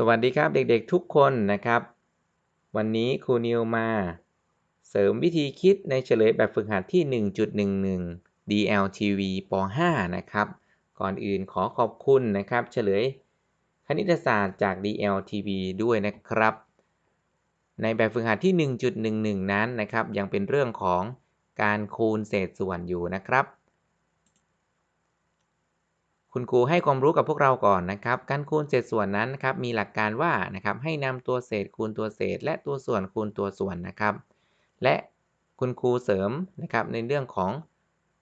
สวัสดีครับเด็กๆทุกคนนะครับ วันนี้ครูนิวมา เสริมวิธีคิดในเฉลยแบบฝึกหัดที่ 1.11 DLTV ป .5 นะครับ ก่อนอื่นขอขอบคุณนะครับ เฉลยคณิตศาสตร์จาก DLTV ด้วยนะครับ ในแบบฝึกหัดที่ 1.11 นั้นนะครับ ยังเป็นเรื่องของการคูณเศษส่วนอยู่นะครับ คุณครูให้ความรู้กับพวกเราก่อนนะครับ การคูณเศษส่วนนั้นนะครับ มีหลักการว่านะครับ ให้นำตัวเศษคูณตัวเศษ และตัวส่วนคูณตัวส่วนนะครับ และคุณครูเสริมนะครับในเรื่องของ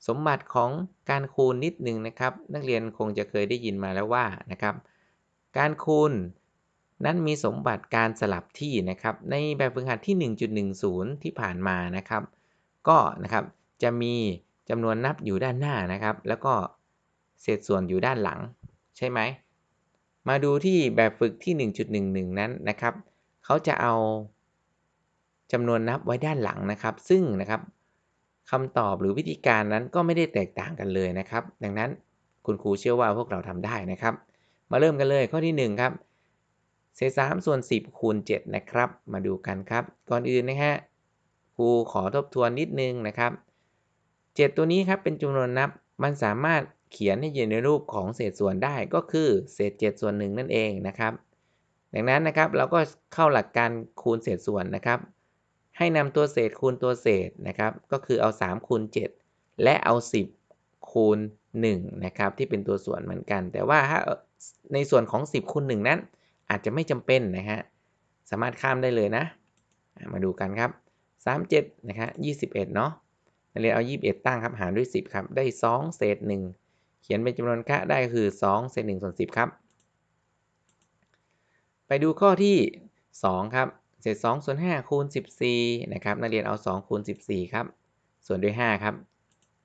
สมบัติของการคูณนิดหนึ่งนะครับ นักเรียนคงจะเคยได้ยินมาแล้วว่านะครับ การคูณนั้นมีสมบัติการสลับที่นะครับ ในแบบฝึกหัดที่ 1.10 ที่ผ่านมานะครับ ก็นะครับจะมีจำนวนนับอยู่ด้านหน้านะครับ แล้วก็ เศษส่วนอยู่ด้านหลัง ใช่ไหม มาดูที่แบบฝึกที่ 1.11 นั้นนะครับ เขาจะเอาจำนวนนับไว้ด้านหลังนะครับ ซึ่งนะครับคำตอบหรือวิธีการนั้นก็ไม่ได้แตกต่างกันเลยนะครับ ดังนั้นคุณครูเชื่อว่าพวกเราทำได้นะครับ มาเริ่มกันเลยข้อที่ 1 ครับเศษ3ส่วน 10 คูณ 7 นะครับ มาดูกันครับ ก่อนอื่นนะฮะครูขอทบทวนนิดนึงนะครับ 7 ตัวนี้ครับเป็นจำนวนนับมันสามารถ เขียนให้อยู่ในรูปของเศษส่วนได้ก็คือเศษ 7 ส่วน 1 นั่นเองนะครับ ดังนั้นนะครับเราก็เข้าหลักการคูณเศษส่วนนะครับ ให้นำตัวเศษคูณตัวเศษนะครับ ก็คือเอา3คูณ7และเอา 10 คูณ1นะครับที่เป็นตัวส่วนเหมือนกัน แต่ว่าถ้าในส่วนของ 10คูณ1นั้น อาจจะไม่จำเป็นนะฮะสามารถข้ามได้เลยนะ มาดูกันครับ 37 นะครับ21 เนาะเรียนเอา 21 ตั้งครับ หารด้วย 10 ครับ ได้ 2 เศษ 1 ขียนเป็นจำนวนค่าได้คือ2เศษ1ส่วน10 ครับ ไปดูข้อที่ 2 ครับ เศษ2ส่วน5คูณ14 นะครับ นักเรียนเอา 2 คูณ 14 ครับ ส่วนด้วย 5 ครับ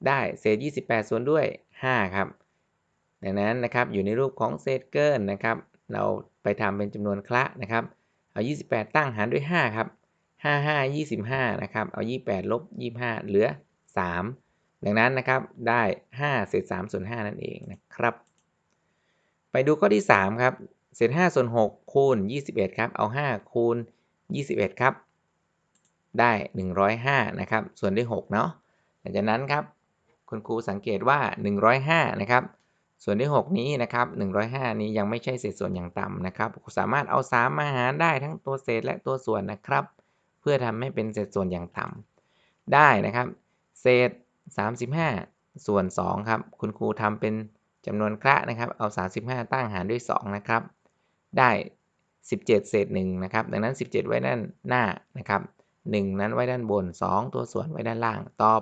ได้เศษ 28 ส่วนด้วย 5 ครับ ดังนั้นนะครับ อยู่ในรูปของเศษเกินนะครับ เราไปทำเป็นจำนวนคละนะครับ เอา 28 ตั้งหารด้วย 5 ครับ 5 5 25 นะครับ เอา 28 ลบ 25 เหลือ 3 ดังนั้นนะครับได้5เศษ3ส่วน5นั่นเองนะครับ ไปดูข้อที่3ครับเศษ5ส่วน6คูณ21ครับเอา 5 คูณ 21 ครับ ได้ 105นะครับส่วนด้วย6เนาะหลังจากนั้นครับคุณครูสังเกตว่า 105นะครับส่วนด้วย6นี้นะครับ 105 นี้ยังไม่ใช่เศษส่วนอย่างต่ำนะครับ สามารถเอา 3 มาหารได้ทั้งตัวเศษและตัวส่วนนะครับ เพื่อทำให้เป็นเศษส่วนอย่างต่ำได้นะครับ เศษ 35 ส่วน 2 ครับ คุณครูทำเป็นจำนวนคละนะครับ เอา 35 ตั้งหารด้วย 2 นะครับ ได้ 17 เศษ1นะครับ ดังนั้น 17 ไว้ด้านหน้านะครับ 1 นั้นไว้ด้านบน 2 ตัวส่วนไว้ด้านล่าง ตอบ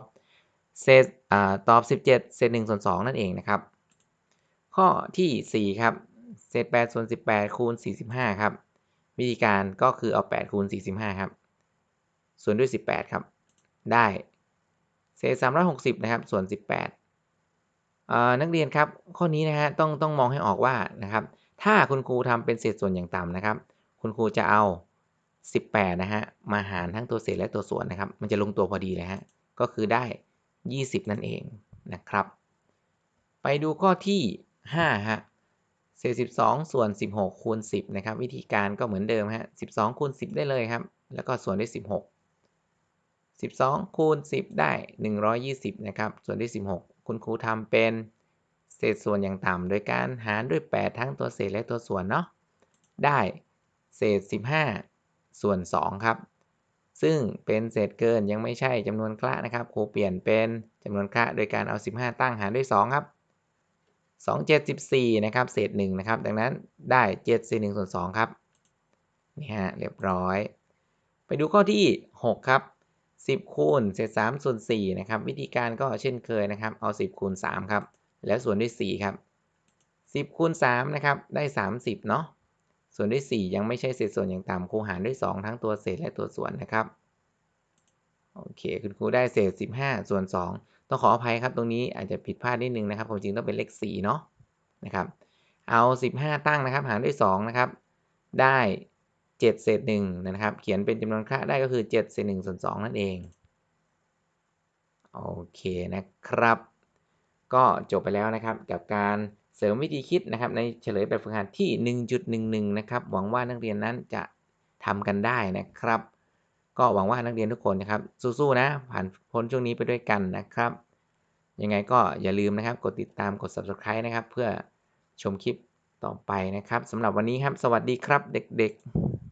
เศษอ่าตอบ 17 เศษ1ส่วน2นั่นเองนะครับ ข้อที่ 4 ครับ เศษ8ส่วน18 คูณ 45 ครับ วิธีการก็คือเอา 8 คูณ 45 ครับ ส่วนด้วย 18 ครับ ได้ เศษ360นะครับส่วน 18 นักเรียนครับข้อนี้นะฮะต้องต้องมองให้ออกว่านะครับถ้าคุณครูทำเป็นเศษส่วนอย่างต่ำนะครับ คุณครูจะเอา 18 นะฮะมาหารทั้งตัวเศษและตัวส่วนนะครับ มันจะลงตัวพอดีเลยฮะก็คือได้ 20 นั่นเองนะครับ ไปดูข้อที่5ฮะเศษ 12 ส่วน 16คูณ10 นะครับ วิธีการก็เหมือนเดิมฮะ 12คูณ10 ได้เลยครับ แล้วก็ส่วนด้วย 16 12 คูณ 10 ได้ 120 นะครับ ส่วนที่ 16 คุณครูทำเป็นเศษส่วนอย่างต่ำโดยการหารด้วย 8 ทั้งตัวเศษและตัวส่วนเนาะ ได้เศษ 15 ส่วน 2 ครับ ซึ่งเป็นเศษเกินยังไม่ใช่จำนวนคละนะครับ ครูเปลี่ยนเป็นจำนวนคละโดยการเอา 15 ตั้งหารด้วย 2 ครับ 2 7 14 นะครับ เศษ 1 นะครับ ดังนั้นได้7เศษ1ส่วน2ครับ นี่ฮะ เรียบร้อย ไปดูข้อที่ 6 ครับ 10 คูณเศษ3ส่วน4นะครับ วิธีการก็เช่นเคยนะครับ เอา 10 คูณ 3 ครับ แล้วส่วนด้วย 4 ครับ 10 คูณ 3 นะครับ ได้ 30 เนาะ ส่วนด้วย 4 ยังไม่ใช่เศษส่วนอย่างต่ำครูหารด้วย 2 ทั้งตัวเศษและตัวส่วนนะครับ โอเค คุณครูได้เศษ 15 ส่วน 2 ต้องขออภัยครับ ตรงนี้อาจจะผิดพลาดนิดนึงนะครับความจริงต้องเป็นเลข 4 เนาะ นะครับ เอา 15 ตั้งนะครับ หารด้วย 2 นะครับ ได้ 7เศษ1นะครับ เขียนเป็นจำนวนค่าได้ก็คือ 7 เศษ1ส่วน2นั่นเอง โอเคนะครับ ก็จบไปแล้วนะครับกับการเสริมวิธีคิดนะครับในเฉลยแบบฝึกหัดที่ 1.11 นะครับ หวังว่านักเรียนนั้นจะทำกันได้นะครับ ก็หวังว่านักเรียนทุกคนนะครับ สู้ๆนะ ผ่านพ้นช่วงนี้ไปด้วยกันนะครับ ยังไงก็อย่าลืมนะครับ กดติดตามกด subscribe นะครับ เพื่อชมคลิปต่อไปนะครับสำหรับวันนี้ครับ สวัสดีครับเด็กๆ